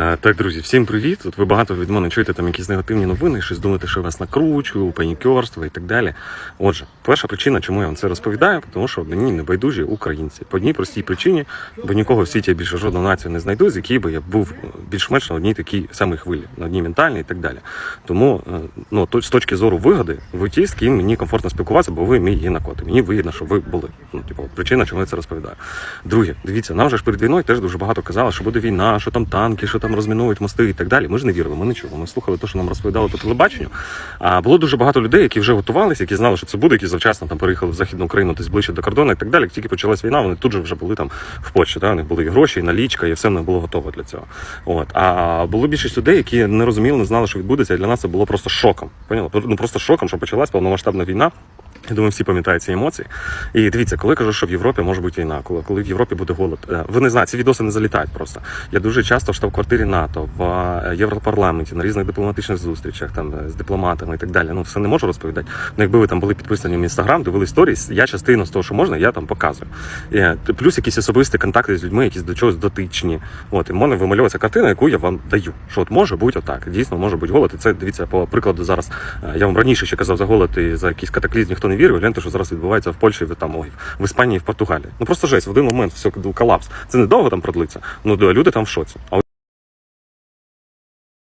Е, Так, друзі, всім привіт. От ви багато від мене чуєте там якісь негативні новини, щось думаєте, що я вас накручую, панікерство і так далі. Отже, перша причина, чому я вам це розповідаю, тому що мені не байдужі українці. По одній простій причині, бо нікого в світі я більше жодну націю не знайду, з якій би я був більш-менш на одній такій самій хвилі, на одній ментальній і так далі. Тому е, ну, з точки зору вигоди, ви ті, з ким мені комфортно спілкуватися, бо ви мій гінокот. І Мені вигідно, щоб ви були. Ну, типу, причина, чому я це розповідаю. Друге, дивіться, нам же ж перед війною теж дуже багато казали, що буде війна, що там танки, що там розмінують мости і так далі. Ми ж не вірили, ми не чули. Ми слухали те, що нам розповідали по телебаченню. А було дуже багато людей, які вже готувалися, які знали, що це буде, які завчасно там переїхали в західну Україну, десь ближче до кордону і так далі. Тільки почалась війна, вони тут же вже були там в Польщі. Да? У них були і гроші, і налічка, і все них було готово для цього. От. А було більшість людей, які не розуміли, не знали, що відбудеться. І для нас це було просто шоком. Поняли? Ну просто шоком, що почалась повномасштабна війна. Я думаю, всі пам'ятають ці емоції. І дивіться, коли кажу, що в Європі може бути війна, коли, коли в Європі буде голод. е, Ви не знаєте, ці відоси не залітають просто. Я дуже часто в штаб-квартирі НАТО, в е, Європарламенті, на різних дипломатичних зустрічах, там е, з дипломатами і так далі. Ну все не можу розповідати. Ну, якби ви там були підписані в інстаграм, дивили сторіс, я частину з того, що можна, я там показую. І, плюс якісь особисті контакти з людьми, якісь до чогось дотичні. От і в мене вимальовується картина, яку я вам даю. Що от може бути отак. Дійсно, може бути голод. І це дивіться по прикладу зараз. Я вам раніше ще казав за голод і за якийсь катаклізм, ніхто не вірив. Гляньте, що зараз відбувається в Польщі, в там ой, в Іспанії, в Португалії. Ну просто жесть, в один момент все колапс. Це недовго там продлиться. Ну люди там в шоці.